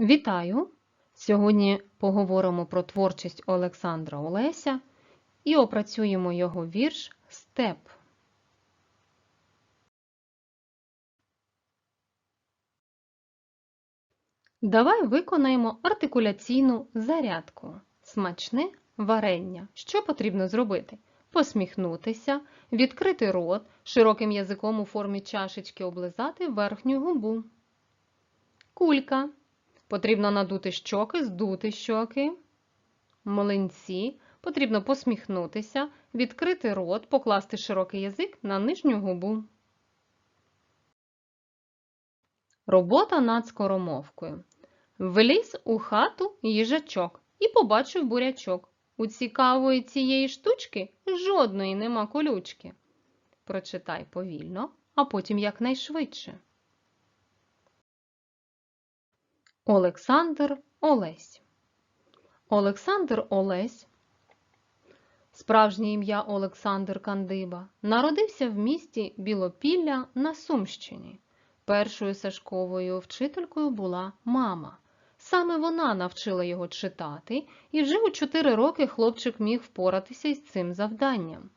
Вітаю! Сьогодні поговоримо про творчість Олександра Олеся і опрацюємо його вірш Степ. Давай виконаємо артикуляційну зарядку. Смачне варення. Що потрібно зробити? Посміхнутися, відкрити рот, широким язиком у формі чашечки облизати верхню губу. Кулька. Потрібно надути щоки, здути щоки. Млинці. Потрібно посміхнутися, відкрити рот, покласти широкий язик на нижню губу. Робота над скоромовкою. Вліз у хату їжачок і побачив бурячок. У цікавої цієї штучки жодної нема колючки. Прочитай повільно, а потім якнайшвидше. Олександр Олесь. Олександр Олесь, справжнє ім'я Олександр Кандиба, народився в місті Білопілля на Сумщині. Першою Сашковою вчителькою була мама. Саме вона навчила його читати, і вже у 4 роки хлопчик міг впоратися із цим завданням.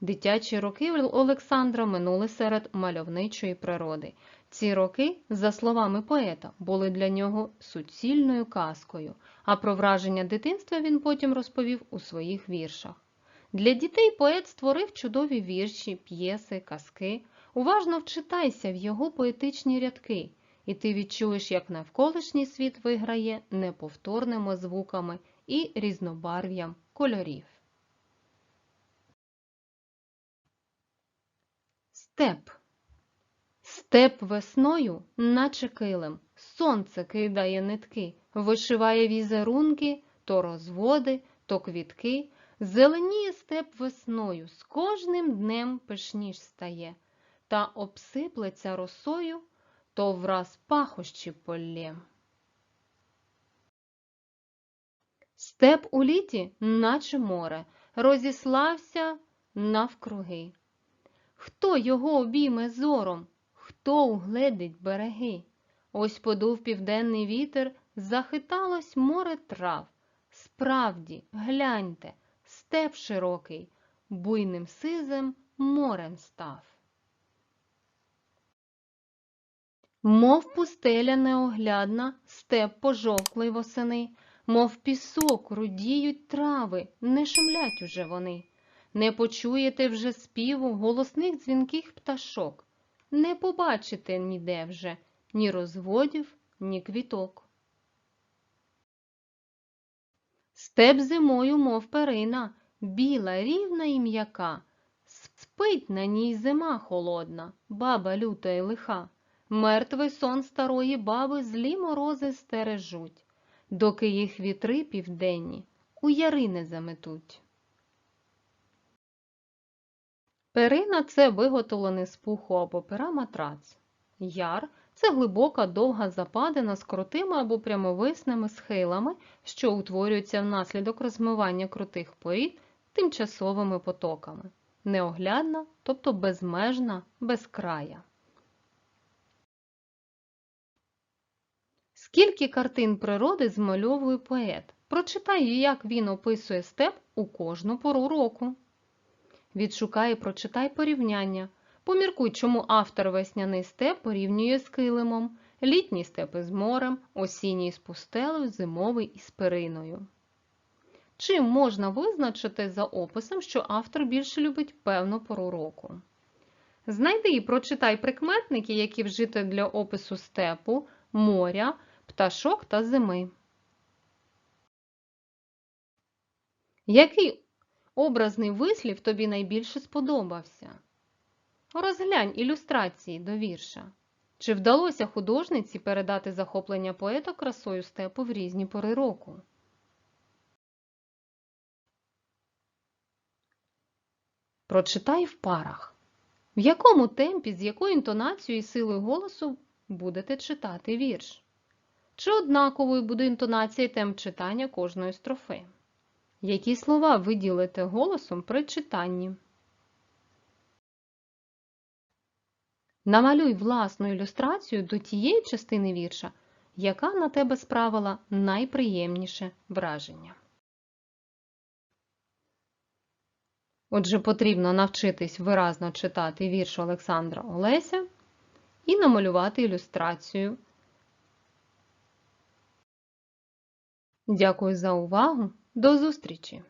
Дитячі роки Олександра минули серед мальовничої природи. Ці роки, за словами поета, були для нього суцільною казкою, а про враження дитинства він потім розповів у своїх віршах. Для дітей поет створив чудові вірші, п'єси, казки. Уважно вчитайся в його поетичні рядки, і ти відчуєш, як навколишній світ виграє неповторними звуками і різнобарв'ям кольорів. Степ. Степ весною, наче килим, сонце кидає нитки, вишиває візерунки, то розводи, то квітки. Зеленіє степ весною, з кожним днем пишніш стає, та обсиплеться росою, то враз пахощі полє. Степ у літі, наче море, розіслався навкруги. Хто його обійме зором, хто угледить береги? Ось подув південний вітер, захиталось море трав. Справді, гляньте, степ широкий, буйним сизим морем став. Мов пустеля неоглядна, степ пожовклий восени, мов пісок рудіють трави, не шумлять уже вони. Не почуєте вже співу голосних дзвінких пташок, не побачите ніде вже ні розводів, ні квіток. Степ зимою, мов перина, біла, рівна і м'яка, спить на ній зима холодна, баба люта й лиха. Мертвий сон старої баби злі морози стережуть, доки їх вітри південні у яри не заметуть. Перина це виготовлений з пуху або пера матрац. Яр це глибока довга западина з крутими або прямовисними схилами, що утворюються внаслідок розмивання крутих порід тимчасовими потоками. Неоглядна, тобто безмежна, безкрая. Скільки картин природи змальовує поет? Прочитай, як він описує степ у кожну пору року. Відшукай і прочитай порівняння. Поміркуй, чому автор весняний степ порівнює з килимом, літній степ із морем, осінній з пустелею, зимовий із периною. Чим можна визначити за описом, що автор більше любить певну пору року? Знайди і прочитай прикметники, які вжити для опису степу, моря, пташок та зими. Який образний вислів тобі найбільше сподобався? Розглянь ілюстрації до вірша. Чи вдалося художниці передати захоплення поета красою степу в різні пори року? Прочитай в парах. В якому темпі, з якою інтонацією і силою голосу будете читати вірш? Чи однаковою буде інтонація і темп читання кожної строфи? Які слова ви ділите голосом при читанні? Намалюй власну ілюстрацію до тієї частини вірша, яка на тебе справила найприємніше враження. Отже, потрібно навчитись виразно читати вірш Олександра Олеся і намалювати ілюстрацію. Дякую за увагу. До зустрічі!